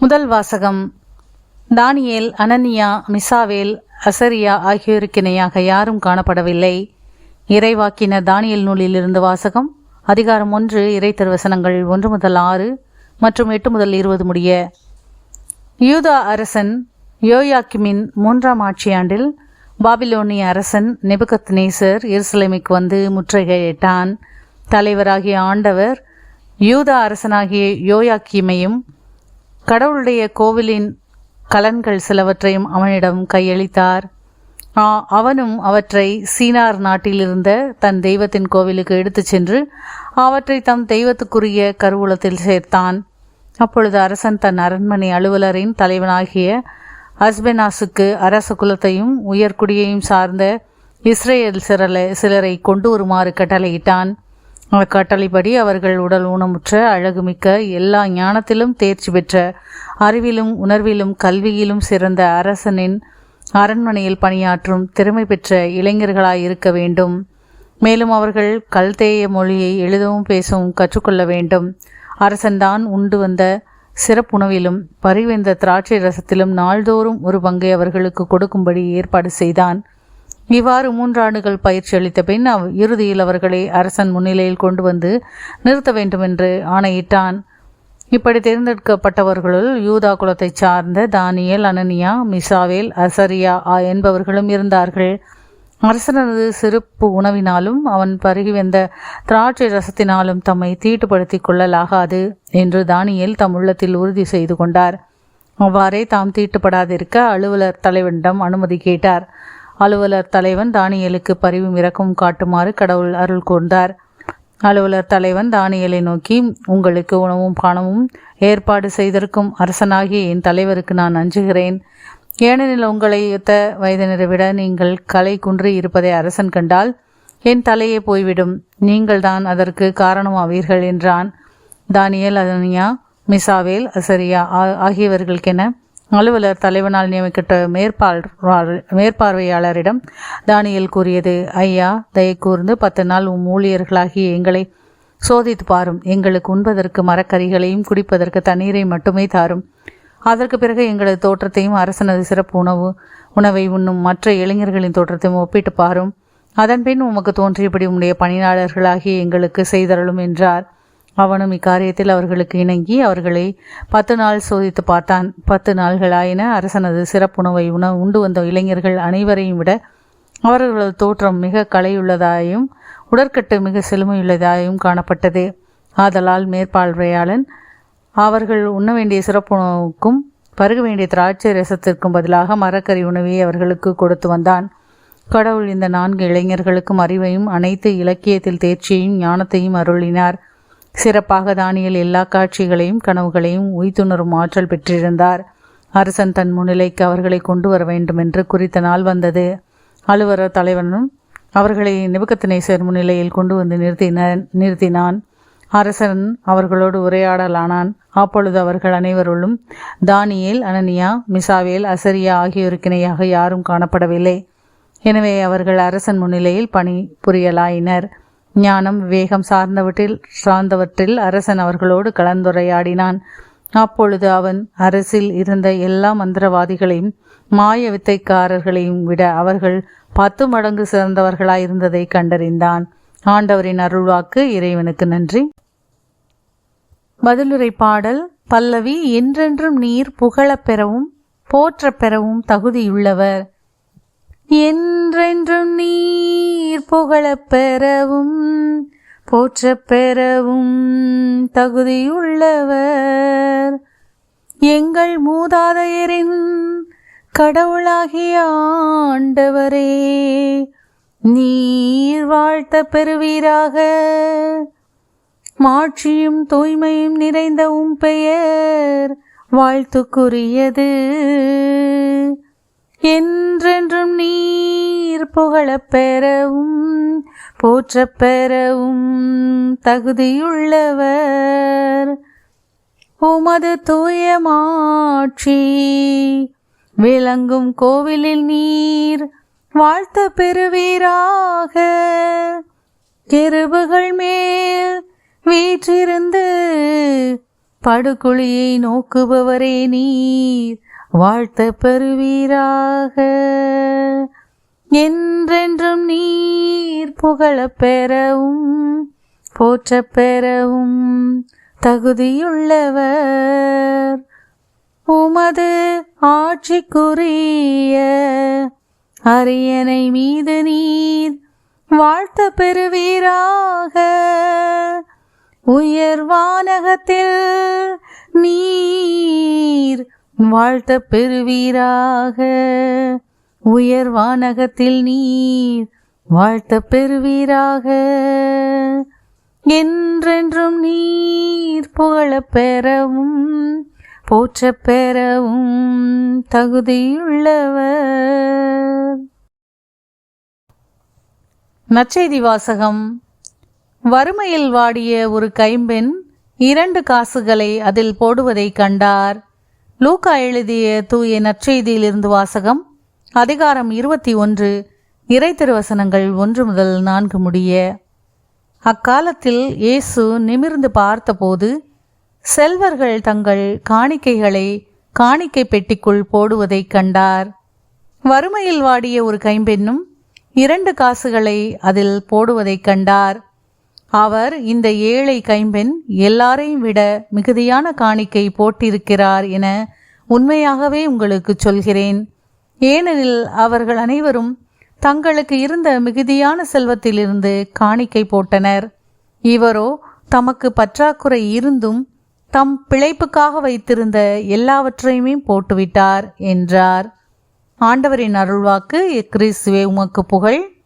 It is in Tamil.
முதல் வாசகம். தானியேல் அனனியா மிசாவேல் அசரியா ஆகியோருக்கு இணையாக யாரும் காணப்படவில்லை. இறைவாக்கின தானியல் நூலிலிருந்து வாசகம் அதிகாரம் ஒன்று இறை திருவசனங்கள் ஒன்று முதல் ஆறு மற்றும் எட்டு முதல் இருபது முடிய. யூதா அரசன் யோயாக்கிமின் மூன்றாம் ஆட்சியாண்டில் பாபிலோனிய அரசன் நெபுகத் நேசர் எருசலேமுக்கு வந்து முற்றுகையிட்டான். தலைவராகிய ஆண்டவர் யூதா அரசனாகிய யோயாக்கிமையும் கடவுளுடைய கோவிலின் கலன்கள் சிலவற்றையும் அவனிடம் கையளித்தார். ஆ, அவனும் அவற்றை சீனார் நாட்டிலிருந்த தன் தெய்வத்தின் கோவிலுக்கு எடுத்துச் சென்று அவற்றை தம் தெய்வத்துக்குரிய கருவூலத்தில் சேர்த்தான். அப்பொழுது அரசன் தன் அரண்மனை அலுவலரின் தலைவனாகிய அஸ்பெனாசுக்கு அரச குலத்தையும் உயர்குடியையும் சார்ந்த இஸ்ரேல் சிறலை சிலரை கொண்டு வருமாறு கட்டளையிட்டான். அக்கட்டளைப்படி அவர்கள் உடல் ஊனமுற்ற அழகுமிக்க எல்லா ஞானத்திலும் தேர்ச்சி பெற்ற அறிவிலும் உணர்விலும் கல்வியிலும் சிறந்த அரசனின் அரண்மனையில் பணியாற்றும் திறமை பெற்ற இளைஞர்களாய் இருக்க வேண்டும். மேலும் அவர்கள் கல்தேய மொழியை எழுதவும் பேசவும் கற்றுக்கொள்ள வேண்டும். அரசன்தான் உண்டு வந்த சிறப்புணவிலும் பரிவந்த திராட்சை ரசத்திலும் நாள்தோறும் ஒரு பங்கை அவர்களுக்கு கொடுக்கும்படி ஏற்பாடு செய்தான். இவ்வாறு மூன்றாண்டுகள் பயிற்சி அளித்த பின் அவ் இறுதியில் அவர்களை அரசன் முன்னிலையில் கொண்டு வந்து நிறுத்த வேண்டும் என்று ஆணையிட்டான். இப்படி தேர்ந்தெடுக்கப்பட்டவர்களுள் யூதா குலத்தைச் சார்ந்த தானியல் அனனியா மிசாவேல் அசரியா ஆ என்பவர்களும் இருந்தார்கள். அரசனது சிறப்பு உணவினாலும் அவன் பருகி வந்த திராட்சை ரசத்தினாலும் தம்மை தீட்டுப்படுத்திக் கொள்ளலாகாது என்று தானியேல் தம் உள்ளத்தில் உறுதி செய்து கொண்டார். அவ்வாறே தாம் தீட்டுப்படாதிருக்க அலுவலர் தலைவனிடம் அனுமதி கேட்டார். அலுவலர் தலைவன் தானியலுக்கு பரிவும் இரக்கமும் காட்டுமாறு கடவுள் அருள் கூர்ந்தார். அலுவலர் தலைவன் தானியலை நோக்கி உங்களுக்கு உணவும் பணமும் ஏற்பாடு செய்திருக்கும் அரசனாகிய என் தலைவருக்கு நான் அஞ்சுகிறேன். ஏனெனில் உங்களை யுத்த வயதினரை விட நீங்கள் கலை குன்று இருப்பதை அரசன் கண்டால் என் தலையே போய்விடும். நீங்கள்தான் அதற்கு காரணமாவீர்கள் என்றான். தானியல் அதனியா மிசாவேல் அசரியா ஆகியவர்களுக்கென அலுவலர் தலைவனால் நியமிக்கப்பட்ட மேற்பார் மேற்பார்வையாளரிடம் தானியல் கூறியது ஐயா தயை கூர்ந்து பத்து நாள் உம் ஊழியர்களாகிய எங்களை சோதித்து பாரும். எங்களுக்கு உண்பதற்கு மரக்கறிகளையும் குடிப்பதற்கு தண்ணீரை மட்டுமே தாரும். அதற்கு பிறகு எங்களது தோற்றத்தையும் அரசனது சிறப்பு உணவு உணவை உண்ணும் மற்ற இளைஞர்களின் தோற்றத்தையும் ஒப்பிட்டு பாரும். அதன்பின் உமக்கு தோன்றியபடி உம்முடைய பணியாளர்களாகி எங்களுக்கு செய்தருளும் என்றார். அவனும் இக்காரியத்தில் அவர்களுக்கு இணங்கி அவர்களை பத்து நாள் சோதித்து பார்த்தான். பத்து நாள்களாயின அரசனது சிறப்புணவை உண உண்டு வந்த இளைஞர்கள் அனைவரையும் விட அவர்களது தோற்றம் மிக கலையுள்ளதாயும் உடற்கட்டு மிக செழுமையுள்ளதாயும் காணப்பட்டது. ஆதலால் மேற்பார்வையாளன் அவர்கள் உண்ண வேண்டிய சிறப்புணவுக்கும் பருக வேண்டிய திராட்சை ரசத்திற்கும் பதிலாக மரக்கறி உணவை அவர்களுக்கு கொடுத்து வந்தான். கடவுள் இந்த நான்கு இளைஞர்களுக்கும் அறிவையும் அனைத்து இலக்கியத்தில் தேர்ச்சியையும் ஞானத்தையும் அருளினார். சிறப்பாக தானியல் எல்லா காட்சிகளையும் கனவுகளையும் உய்த்துணரும் ஆற்றல் பெற்றிருந்தார். அரசன் தன் முன்னிலைக்கு அவர்களை கொண்டு வர வேண்டும் என்று குறித்த நாள் வந்தது. அலுவலர் தலைவனும் அவர்களை நிபுக்கத்தினேசர் முன்னிலையில் கொண்டு வந்து நிறுத்தின நிறுத்தினான். அரசன் அவர்களோடு உரையாடலானான். அப்பொழுது அவர்கள் அனைவருள்ளும் தானியேல் அனனியா மிசாவேல் அசரியா ஆகியோருக்கிணையாக யாரும் காணப்படவில்லை. எனவே அவர்கள் அரசன் முன்னிலையில் பணி புரியலாயினர் ஞானம் விவேகம் சார்ந்தவற்றில் சார்ந்தவற்றில் அரசன் அவர்களோடு கலந்துரையாடினான். அப்பொழுது அவன் அரசில் இருந்த எல்லா மந்திரவாதிகளையும் மாய வித்தைக்காரர்களையும் விட அவர்கள் பத்து மடங்கு சிறந்தவர்களாயிருந்ததை கண்டறிந்தான். ஆண்டவரின் அருள்வாக்கு இறைவனுக்கு நன்றி. பதிலுரை பாடல் பல்லவி என்றென்றும் நீர் புகழப் பெறவும் போற்றப் பெறவும் தகுதியுள்ளவர். என்றென்றும் நீர் புகழப் பெறவும் போற்றப் பெறவும் தகுதியுள்ளவர். எங்கள் மூதாதையரின் கடவுளாகிய ஆண்டவரே நீர் வாழ்த்த பெறுவீராக. மாட்சியும் தூய்மையும் நிறைந்த உம் பெயர் வாழ்த்துக்குரியது. என் புகழப்பெறவும் புகழப் பெறவும் பெறவும் தகுதியுள்ளவர். உமது தூயமாட்சி விளங்கும் கோவிலில் நீர் வாழ்த்த பெறுவீராக. கெருபுகள் மேல் வீற்றிருந்து படுகொழியை நோக்குபவரே நீர் வாழ்த்த பெறுவீராக. என்றென்றும் நீர் புகழப் பெறவும் போற்றப் பெறவும் தகுதியுள்ளவர். உமது ஆட்சிக்குரிய அரியணை மீது நீர் வாழ்த்த பெறுவீராக. உயர்வானகத்தில் நீர் வாழ்த்த பெறுவீராக. உயர்வானகத்தில் நீர் வாழ்த்த பெறுவீராக. என்றென்றும் நீர் புகழப் பெறவும் போற்ற பெறவும் தகுதியுள்ளவர். நற்செய்தி வாசகம். வறுமையில் வாடிய ஒரு கைம்பெண் இரண்டு காசுகளை அதில் போடுவதைக் கண்டார். லூக்கா எழுதிய தூய நற்செய்தியிலிருந்து வாசகம் அதிகாரம் இருபத்தி ஒன்று இறை திருவசனங்கள் ஒன்று முதல் நான்கு முடிய அக்காலத்தில் இயேசு நிமிர்ந்து பார்த்தபோது செல்வர்கள் தங்கள் காணிக்கைகளை காணிக்கை பெட்டிக்குள் போடுவதைக் கண்டார். வறுமையில் வாடிய ஒரு கைம்பெண்ணும் இரண்டு காசுகளை அதில் போடுவதைக் கண்டார். அவர் இந்த ஏழை கைம்பெண் எல்லாரையும் விட மிகுதியான காணிக்கை போட்டிருக்கிறார் என உண்மையாகவே உங்களுக்கு சொல்கிறேன். ஏனெனில் அவர்கள் அனைவரும் தங்களுக்கு இருந்த மிகுதியான செல்வத்திலிருந்து காணிக்கை போட்டனர். இவரோ தமக்கு பற்றாக்குறை இருந்தும் தம் பிழைப்புக்காக வைத்திருந்த எல்லாவற்றையுமே போட்டுவிட்டார் என்றார். ஆண்டவரின் அருள்வாக்கு கிறிஸ்துவே உமக்கு புகழ்.